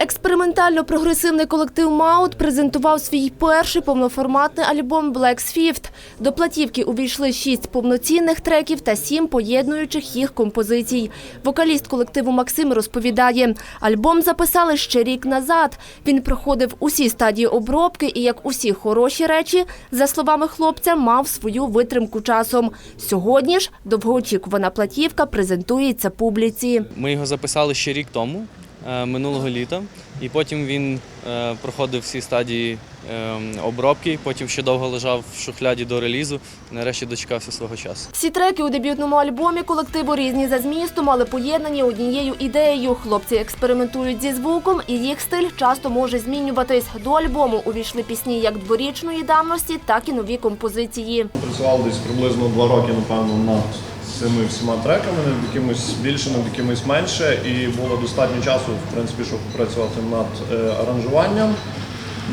Експериментально-прогресивний колектив Маут презентував свій перший повноформатний альбом Black Fifth. До платівки увійшли шість повноцінних треків та сім поєднуючих їх композицій. Вокаліст колективу Максим розповідає, альбом записали ще рік назад. Він проходив усі стадії обробки і, як усі хороші речі, за словами хлопця, мав свою витримку часом. Сьогодні ж довгоочікувана платівка презентується публіці. Ми його записали ще рік тому, минулого літа, і потім він е, проходив всі стадії е, обробки, потім ще довго лежав в шухляді до релізу. Нарешті дочекався свого часу. Всі треки у дебютному альбомі колективу різні за змістом, але поєднані однією ідеєю. Хлопці експериментують зі звуком, і їх стиль часто може змінюватись. До альбому увійшли пісні як дворічної давності, так і нові композиції. Працював десь приблизно два роки, напевно, цими всіма треками, над якимось більше, над якимось менше, і було достатньо часу, в принципі, щоб працювати над е, аранжуванням,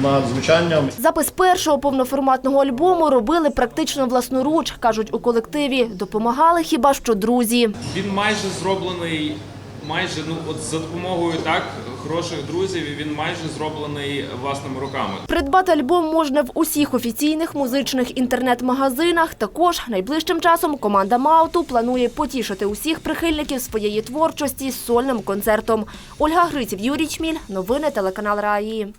над звучанням. Запис першого повноформатного альбому робили практично власноруч, кажуть у колективі. Допомагали хіба що друзі. Він майже зроблений, майже ну от за допомогою так хороших друзів. Він майже зроблений власними руками. Придбати альбом можна в усіх офіційних музичних інтернет-магазинах. Також найближчим часом команда Мауту планує потішити усіх прихильників своєї творчості з сольним концертом. Ольга Гриців, Юрій Чміль. Новини телеканал Раї.